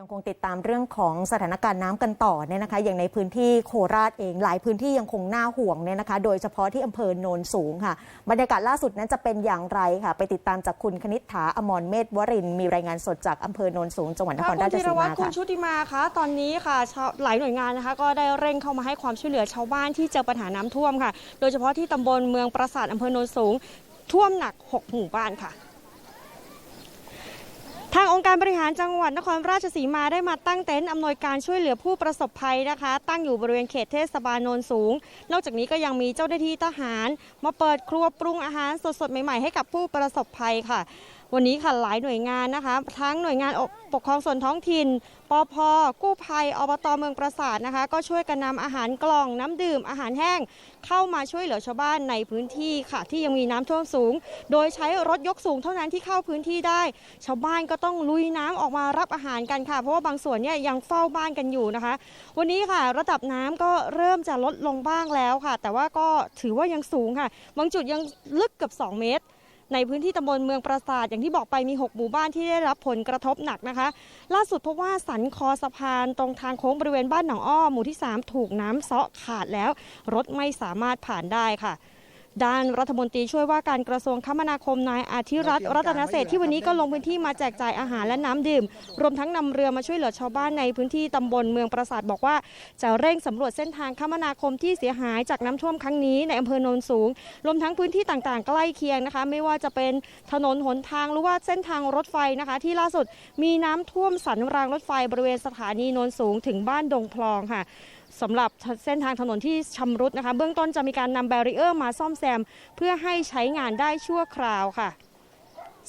ยังคงติดตามเรื่องของสถานการณ์น้ำกันต่อเนี่ยนะคะ อย่างในพื้นที่โคราชเองหลายพื้นที่ยังคงน่าห่วงเนี่ยนะคะ โดยเฉพาะที่อำเภอโนนสูงค่ะ บรรยากาศล่าสุดนั้นจะเป็นอย่างไรค่ะ ไปติดตามจากคุณคณิษฐาอมรเมธวรินทร์มีรายงานสดจากอำเภอโนนสูงจังหวัดนคค่ะรคุราณชธีสีรวัตมารคุณค่ะชุติมาคะตอนนี้ค่ะชาวหลายหน่วยงานนะคะ ก็ได้เร่งเข้ามาให้ความช่วยเหลือชาวบ้านที่เจอปัญหาน้ำท่วมค่ะ โดยเฉพาะที่ตำบลเมืองปราสาทอำเภอโนนสูงท่วมหนัก 6 หมู่บ้านค่ะ ทางองค์การบริหารจังหวัดนครราชสีมาได้มาตั้งเต็นท์อำนวยการช่วยเหลือผู้ประสบภัยนะคะ ตั้งอยู่บริเวณเขตเทศบาลโนนสูง นอกจากนี้ก็ยังมีเจ้าหน้าที่ทหาร มาเปิดครัวปรุงอาหารสดๆใหม่ๆให้กับผู้ประสบภัยค่ะวันนี้ค่ะหลายหน่วยงานนะคะ ทั้งหน่วยงานปกครองส่วนท้องถิ่นปอพกู้ภัยอบตเมืองปราสาทนะคะ ก็ช่วยกันนำอาหารกล่องน้ำดื่ม อาหารแห้งเข้ามาช่วยเหลือชาวบ้านในพื้นที่ค่ะ ที่ยังมีน้ำท่วมสูง โดยใช้รถยกสูงเท่านั้นที่เข้าพื้นที่ได้ ชาวบ้านก็ต้องลุยน้ำออกมารับอาหารกันค่ะ เพราะว่าบางส่วนเนี่ยยังเฝ้าบ้านกันอยู่นะคะ วันนี้ค่ะ ระดับน้ำก็เริ่มจะลดลงบ้างแล้วค่ะ แต่ว่าก็ถือว่ายังสูงค่ะ บางจุดยังลึกเกือบ2 เมตร ในพื้นที่ตำบลเมืองปราสาทอย่างที่บอกไปมี 6 หมู่บ้านที่ได้รับผลกระทบหนักนะคะ ล่าสุดพบว่าสันคอสะพานตรงทางโค้งบริเวณบ้านหนองอ้อหมู่ที่ 3 ถูกน้ำเซาะขาดแล้ว รถไม่สามารถผ่านได้ค่ะ ด้านรัฐมนตรีช่วยว่าการกระทรวงคมนาคมนายอาทิรัตน์รัตนเศรษฐ์ที่วันนี้ก็ลงพื้นที่มาแจกจ่ายอาหารและน้ำดื่ม รวมทั้งนำเรือมาช่วยเหลือชาวบ้านในพื้นที่ตำบลเมืองปราสาทบอกว่าจะเร่งสำรวจเส้นทางคมนาคมที่เสียหายจากน้ำท่วมครั้งนี้ในอำเภอโนนสูง รวมทั้งพื้นที่ต่างๆ ใกล้เคียงนะคะ ไม่ว่าจะเป็นถนนหนทางหรือว่าเส้นทางรถไฟนะคะ ที่ล่าสุดมีน้ำท่วมสันรางรถไฟบริเวณสถานีโนนสูงถึงบ้านดงพลองค่ะ สำหรับเส้นทางถนนที่ชำรุดนะคะ เบื้องต้นจะมีการนำแบรีเออร์มาซ่อมแซม เพื่อให้ใช้งานได้ชั่วคราวค่ะ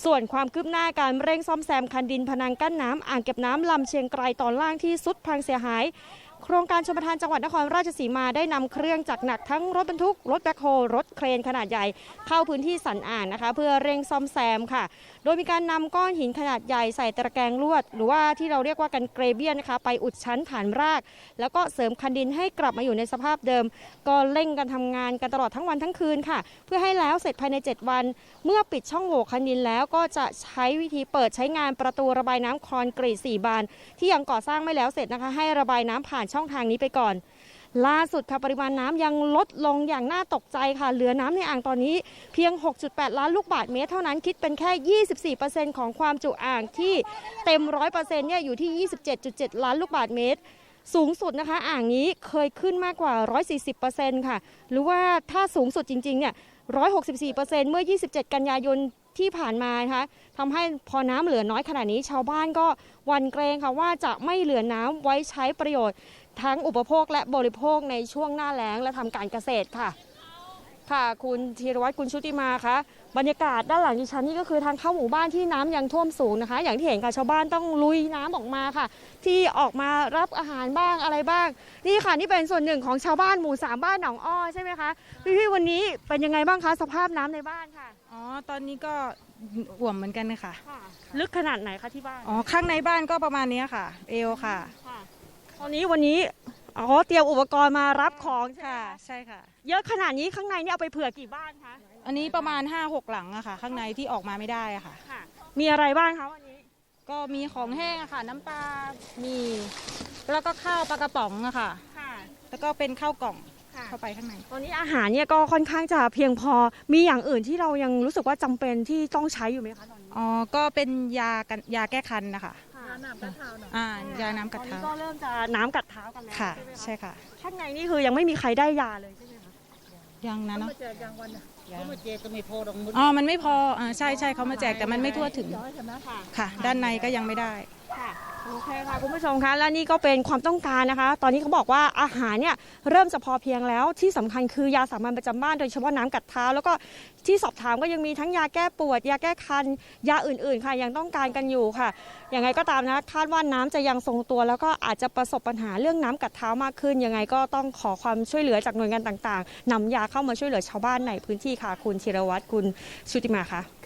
ส่วนความคืบหน้าการเร่งซ่อมแซมคันดินพนังกั้นน้ำอ่างเก็บน้ำลำเชียงไกรตอนล่างที่สุดพังเสียหาย โครงการชมประทานจังหวัดนครราชสีมาได้นำเครื่องจักรหนักทั้งรถบรรทุก รถแบ็คโฮรถเครนขนาดใหญ่เข้าพื้นที่สันอ่างนะคะ เพื่อเร่งซ่อมแซมค่ะ โดยมีการนำก้อนหินขนาดใหญ่ใส่ตะแกรงลวด หรือว่าที่เราเรียกว่ากันเกรเบียนนะคะไปอุดชั้นฐานราก แล้วก็เสริมคันดินให้กลับมาอยู่ในสภาพเดิม ก็เร่งกันทำงานกันตลอดทั้งวันทั้งคืนค่ะ เพื่อให้แล้วเสร็จภายใน 7 วัน เมื่อปิดช่องโหว่คันดินแล้วก็จะใช้วิธีเปิดใช้งานประตูระบายน้ำคอนกรีต4บาน ที่ยังก่อสร้างไม่แล้วเสร็จนะคะ ให้ระบายน้ำผ่านช่องทางนี้ไปก่อน ล่าสุดค่ะปริมาณน้ำยังลดลงอย่างน่าตกใจค่ะ เหลือน้ำในอ่างตอนนี้เพียง 6.8 ล้านลูกบาศก์เมตร เท่านั้นคิดเป็นแค่ 24%ของความจุอ่างที่เต็ม 100%เนี่ยอยู่ที่ 27.7 ล้านลูกบาศก์เมตรสูงสุดนะคะ อ่างนี้เคยขึ้นมากกว่า 140%ค่ะ หรือว่าถ้าสูงสุดจริงๆเนี่ย 164%เมื่อ 27 กันยายน ที่ผ่านมานะคะทำให้พอน้ำเหลือน้อยขนาดนี้ชาวบ้านก็วันเกรงค่ะว่าจะไม่เหลือน้ำไว้ใช้ประโยชน์ ทั้งอุปโภคและบริโภคในช่วงหน้าแล้งและทำการเกษตรค่ะ ค่ะคุณธีรวัตรคุณชุติมาคะบรรยากาศด้านหลังดิฉันนี่ก็คือทางเข้าหมู่บ้านที่น้ำยังท่วมสูงนะคะ อย่างที่เห็นค่ะชาวบ้านต้องลุยน้ำออกมาค่ะ ที่ออกมารับอาหารบ้างอะไรบ้าง นี่ค่ะนี่เป็นส่วนหนึ่งของชาวบ้านหมู่สามบ้านหนองอ้อใช่ไหมคะพี่พี่ๆวันนี้เป็นยังไงบ้างคะสภาพน้ำในบ้านค่ะอ๋อตอนนี้ก็อ่วมเหมือนกันค่ะ ลึกขนาดไหนคะที่บ้านอ๋อข้างในบ้านก็ประมาณเนี้ยค่ะ เอวค่ะค่ะตอนนี้วันนี้ อ๋อเตรียมอุปกรณ์มารับของใช่ไหมค่ะคะใช่ค่ะ เยอะขนาดนี้ข้างในนี่เอาไปเผื่อกี่บ้านคะอันนี้ประมาณ 5 6 หลังอะค่ะ ข้างในที่ออกมาไม่ได้อะค่ะ ค่ะ มีอะไรบ้างคะวันนี้ ก็มีของแห้งอะค่ะ น้ำปลามีแล้วก็ข้าวปลากระป๋องอะค่ะ ค่ะ แล้วก็เป็นข้าวกล่องค่ะ เข้าไปข้างใน ตอนนี้อาหารเนี่ยก็ค่อนข้างจะเพียงพอ มีอย่างอื่นที่เรายังรู้สึกว่าจำเป็นที่ต้องใช้อยู่ไหมคะตอนนี้ อ๋อ ก็เป็นยากันยาแก้คันนะคะค่ะ น้ำกัดเท้าอ่ายาน้ำกัดเท้าตอนนี้ก็เริ่มจะน้ำกัดเท้ากันแล้วค่ะใช่ไหมคะใช่ค่ะข้างในนี่คือยังไม่มีใครได้ยาเลยใช่ไหมคะยังนะเนาะแจกยังวันน่ะเขามาแจกก็ไม่พอดอกมุดอ๋อมันไม่พออ่าใช่ใช่เขามาแจกแต่มันไม่ทั่วถึงค่ะค่ะด้านในก็ยังไม่ได้ค่ะ โอเคค่ะคุณผู้ชมคะและนี่ก็เป็นความต้องการนะคะ ตอนนี้เขาบอกว่าอาหารเนี่ยเริ่มจะพอเพียงแล้วที่สำคัญคือยาสามัญประจำบ้านโดยเฉพาะน้ำกัดเท้า แล้วก็ที่สอบถามก็ยังมีทั้งยาแก้ปวด ยาแก้คัน ยาอื่นๆค่ะยังต้องการกันอยู่ค่ะยังไงก็ตามนะคาดว่าน้ำจะยังทรงตัว แล้วก็อาจจะประสบปัญหาเรื่องน้ำกัดเท้ามากขึ้นยังไงก็ต้องขอความช่วยเหลือจากหน่วยงานต่างๆนำยาเข้ามาช่วยเหลือชาวบ้านในพื้นที่ค่ะคุณธีรวัตรคุณชุติมาค่ะ